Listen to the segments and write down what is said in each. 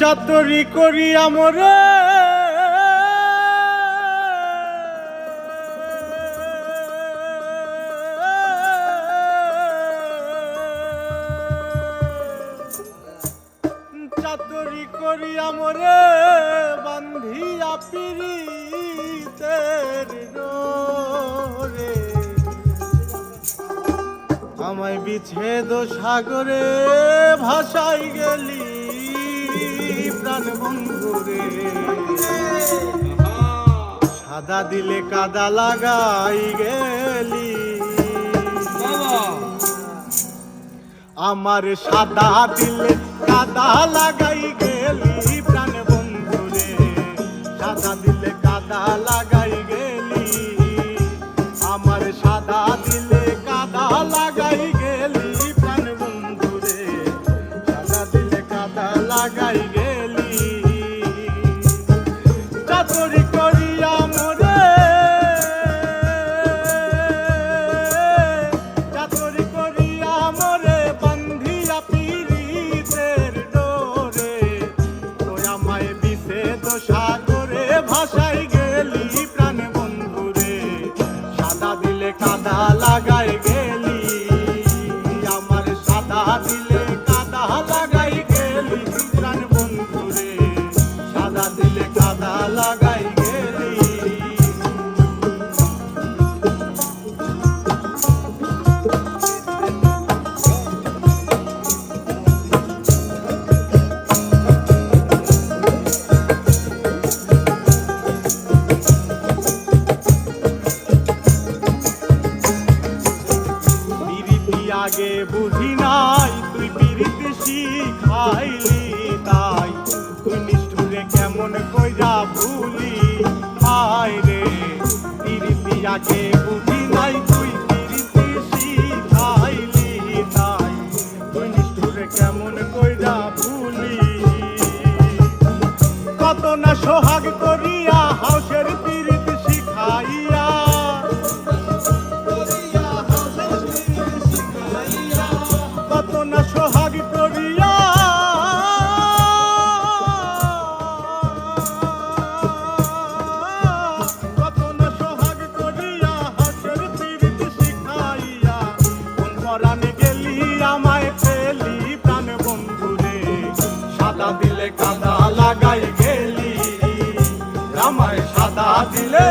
চাতরি করি আমরে। চাতরি করি আমরে বান্ধিয়া পিরিতের ডোরে আমায় বিচ্ছেদ সাগরে ভাসাই গেলি। প্রাণ সাদা দিলে কাদা লাগাই গেলি। আমার সাদা দিলে কাদা লাগাই গেলি প্রাণ বন্ধুরে সাদা দিলে কাদা লাগাই I care. পরাণে গেলি, আমায় ফেলি প্রাণ বন্ধুরে সাদা দিলে কাদা লাগাই গেলি। আমায় সাদা দিলে,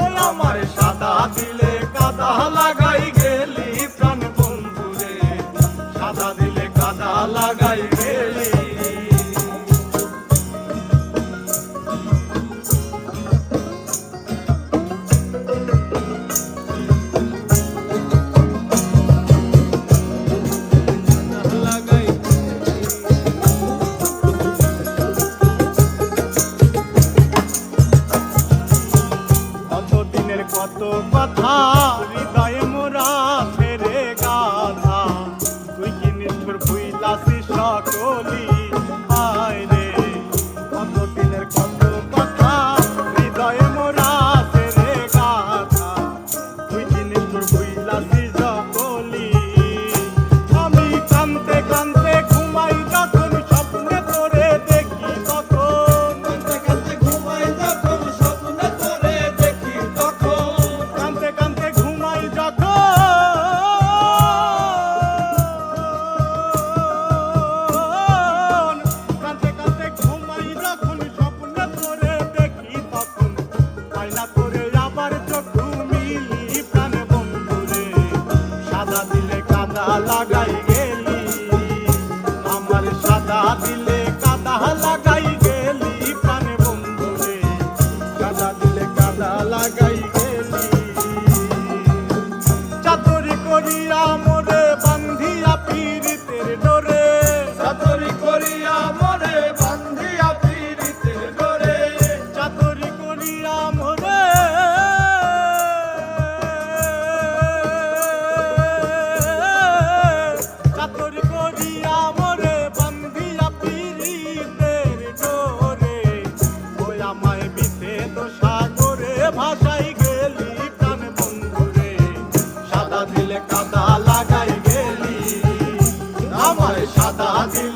ও আমায় সাদা দিলে কাদা হৃদয় ময়লা তোরে আবার চটু মিলি প্রাণ বন্ধুরে। সাদা দিলে কাদা লাগাই 大地